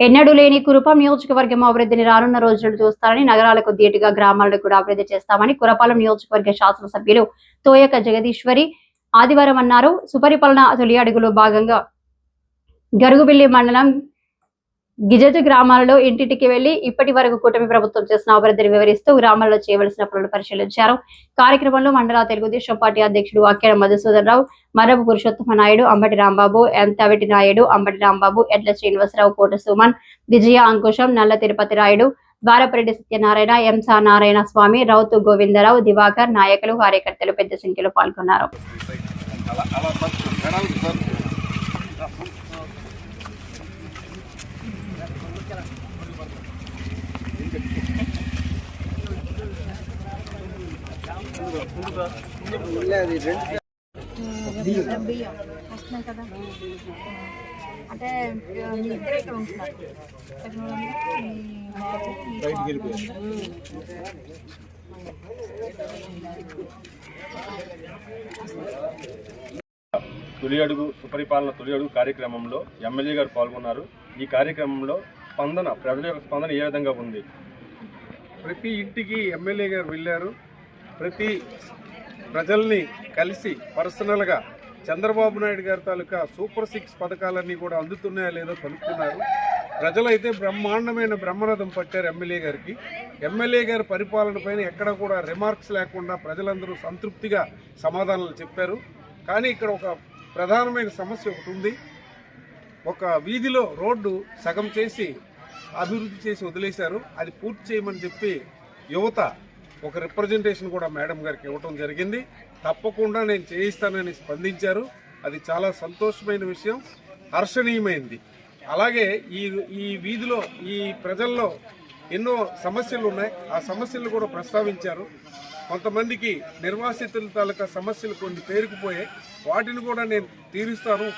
ఎన్నడూ లేని కురుపాం నియోజకవర్గం అభివృద్ధిని రానున్న రోజులు చూస్తారని నగరాలకు ధీటుగా గ్రామాలను కూడా అభివృద్ధి చేస్తామని కురపాలెం నియోజకవర్గ శాసనసభ్యులు తోయక జగదీశ్వరి ఆదివారం అన్నారు. సుపరిపాలన తొలి అడుగులో భాగంగా గరుగుబిల్లి మండలం గిజజు గ్రామాలలో ఇంటింటికి వెళ్ళి ఇప్పటి వరకు కూటమి ప్రభుత్వం చేసిన అభివృద్ధిని వివరిస్తూ గ్రామాల్లో చేయవలసిన పనులు పరిశీలించారు కార్యక్రమంలో మండల తెలుగుదేశం పార్టీ అధ్యక్షుడు వాక్యాల మధుసూదన్ రావు మరపు పురుషోత్తమ నాయుడు అంబటి రాంబాబు ఎం తవిటి నాయుడు అంబటి రాంబాబు ఎడ్ల శ్రీనివాసరావు కోట సుమన్ విజయ అంకుశం నల్ల తిరుపతి రాయుడు ద్వారపరెడ్డి సత్యనారాయణ ఎంసా నారాయణ స్వామి రౌతు గోవిందరావు దివాకర్ నాయకులు కార్యకర్తలు పెద్ద సంఖ్యలో పాల్గొన్నారు కదా అంటే మీ ఇద్దరు ఇక్కడ ఉంటున్నారు తొలి అడుగు సుపరిపాలన తొలి అడుగు కార్యక్రమంలో ఎమ్మెల్యే గారు పాల్గొన్నారు. ఈ కార్యక్రమంలో స్పందన ప్రజల యొక్క స్పందన ఏ విధంగా ఉంది? ప్రతి ఇంటికి ఎమ్మెల్యే గారు వెళ్ళారు. ప్రతి ప్రజల్ని కలిసి పర్సనల్గా చంద్రబాబు నాయుడు గారి తాలూకా సూపర్ సిక్స్ పథకాలన్నీ కూడా అందుతున్నాయా లేదో కనుక్కున్నారు. ప్రజలైతే బ్రహ్మాండమైన బ్రహ్మరథం పట్టారు ఎమ్మెల్యే గారికి. ఎమ్మెల్యే గారి పరిపాలన పైన ఎక్కడ కూడా రిమార్క్స్ లేకుండా ప్రజలందరూ సంతృప్తిగా సమాధానాలు చెప్పారు. కానీ ఇక్కడ ఒక ప్రధానమైన సమస్య ఒకటి ఉంది. ఒక వీధిలో రోడ్డు సగం చేసి అభివృద్ధి చేసి వదిలేశారు. అది పూర్తి చేయమని చెప్పి యువత ఒక రిప్రజెంటేషన్ కూడా మేడం గారికి ఇవ్వటం జరిగింది. తప్పకుండా నేను చేయిస్తానని స్పందించారు. అది చాలా సంతోషమైన విషయం. హర్షణీయమైంది. అలాగే ఈ ఈ వీధిలో ఈ ప్రజల్లో ఎన్నో సమస్యలు ఉన్నాయి. ఆ సమస్యలు కూడా ప్రస్తావించారు. కొంతమందికి నిర్వాసితుల తాలూకా సమస్యలు కొన్ని పేరుకుపోయాయి. వాటిని కూడా నేను తీరుస్తాను.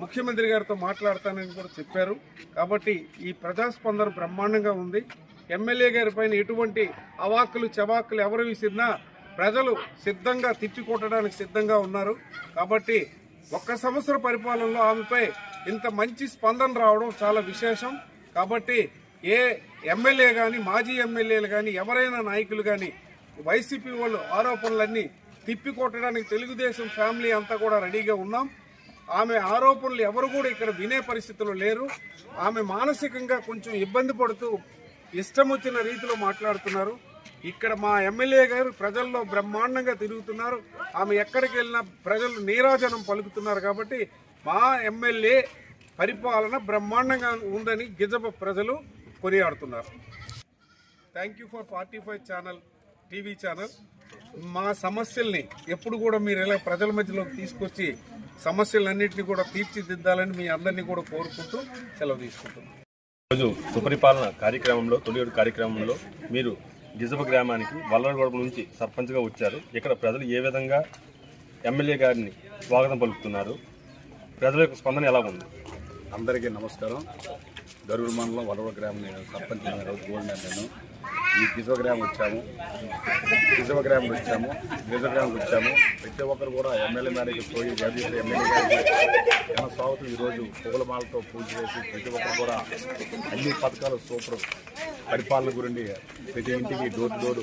ముఖ్యమంత్రి గారితో మాట్లాడతానని కూడా చెప్పారు. కాబట్టి ఈ ప్రజాస్పందన బ్రహ్మాండంగా ఉంది. ఎమ్మెల్యే గారి పైన ఎటువంటి అవాక్కులు చవాకులు ఎవరు విసిరినా ప్రజలు సిద్ధంగా తిప్పికొట్టడానికి సిద్ధంగా ఉన్నారు. కాబట్టి ఒక్క సంవత్సర పరిపాలనలో ఆమెపై ఇంత మంచి స్పందన రావడం చాలా విశేషం. కాబట్టి ఏ ఎమ్మెల్యే కానీ మాజీ ఎమ్మెల్యేలు కానీ ఎవరైనా నాయకులు కానీ వైసీపీ వాళ్ళు ఆరోపణలన్నీ తిప్పికొట్టడానికి తెలుగుదేశం ఫ్యామిలీ అంతా కూడా రెడీగా ఉన్నాం. ఆమె ఆరోపణలు ఎవరు కూడా ఇక్కడ వినే పరిస్థితులు లేరు. ఆమె మానసికంగా కొంచెం ఇబ్బంది పడుతూ ఇష్టం వచ్చిన రీతిలో మాట్లాడుతున్నారు. ఇక్కడ మా ఎమ్మెల్యే గారు ప్రజల్లో బ్రహ్మాండంగా తిరుగుతున్నారు. ఆమె ఎక్కడికి వెళ్ళినా ప్రజలు నీరాజనం పలుకుతున్నారు కాబట్టి మా ఎమ్మెల్యే పరిపాలన బ్రహ్మాండంగా ఉందని గిజబ ప్రజలు కొనియాడుతున్నారు. Thank you for forty five channel TV channel మా సమస్యల్ని ఎప్పుడు కూడా మీరు ఇలా ప్రజల మధ్యలోకి తీసుకొచ్చి సమస్యలన్నింటినీ కూడా తీర్చిదిద్దాలని మీ అందరినీ కూడా కోరుకుంటూ సెలవు తీసుకుంటున్నాను రోజు సుపరిపాలన కార్యక్రమంలో తొలి కార్యక్రమంలో మీరు గిజబ గ్రామానికి వల్లరగొడప నుంచి సర్పంచ్గా వచ్చారు. ఇక్కడ ప్రజలు ఏ విధంగా ఎమ్మెల్యే గారిని స్వాగతం పలుకుతున్నారు? ప్రజల యొక్క స్పందన ఎలా ఉంది? అందరికీ నమస్కారం. గరుడు మండలం వరవ గ్రామం సర్పంచ్ గోల్డ్ నేను ఈ గిజవ గ్రామం వచ్చాము. గిజవ గ్రామం వచ్చాము. గిజవ గ్రామం వచ్చాము. ప్రతి ఒక్కరు కూడా ఎమ్మెల్యే మేడకి పోయి గదిలో ఎమ్మెల్యే గారికి స్వాగతం ఈరోజు పువ్వులమాలతో పూజ చేసి ప్రతి ఒక్కరు కూడా అన్ని పథకాలు సూపర్ పరిపాలన గురించి ప్రతి ఇంటికి డోర్ టు డోర్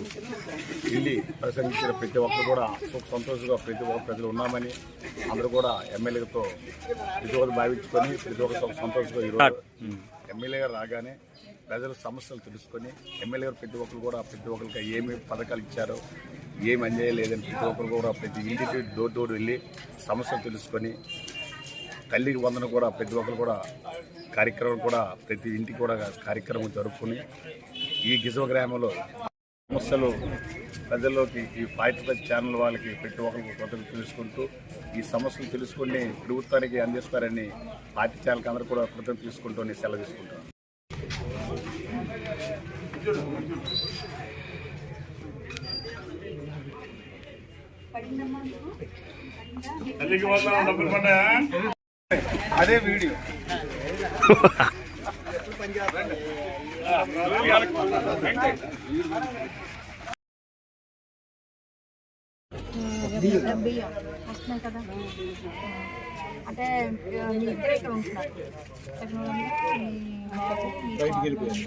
వెళ్ళి ప్రసంగించిన ప్రతి ఒక్కరు కూడా సుఖ సంతోషంగా ప్రతి ఒక్క ప్రజలు ఉన్నామని అందరూ కూడా ఎమ్మెల్యేతో ప్రతి ఒక్కరు భావించుకొని ప్రతి ఒక్కరు సంతోషంగా ఈరోజు ఎమ్మెల్యే గారు రాగానే ప్రజల సమస్యలు తెలుసుకొని ఎమ్మెల్యే గారు ప్రతి ఒక్కరు కూడా ప్రతి ఒక్కరికి ఏమి పథకాలు ఇచ్చారో ఏమి అన్యాయం లేదని ప్రతి ఒక్కరు కూడా ప్రతి ఇంటికి డోర్ డోర్ వెళ్ళి సమస్యలు తెలుసుకొని తల్లికి వందన కూడా ప్రతి ఒక్కరు కూడా కార్యక్రమం కూడా ప్రతి ఇంటికి కూడా కార్యక్రమం జరుపుకొని ఈ గిజవ గ్రామంలో సమస్యలు ప్రజల్లోకి ఈ ఫైట్ ప్లస్ ఛానల్ వాళ్ళకి ప్రతి ఒక్కరికి కొత్తగా తెలుసుకుంటూ ఈ సమస్యలు తెలుసుకుని ప్రభుత్వానికి అందిస్తారని పార్టీ ఛానల్కి అందరూ కూడా కృతజ్ఞత తీసుకుంటూ నేను సెలవు తీసుకుంటాను అదే వీడియో. బియ్యం? వస్తున్నాయి కదా. అంటే మీ ఇద్దరు ఇక్కడ ఉంటున్నారు ఇక్కడ మీ బయటికి వెళ్ళిపోయారు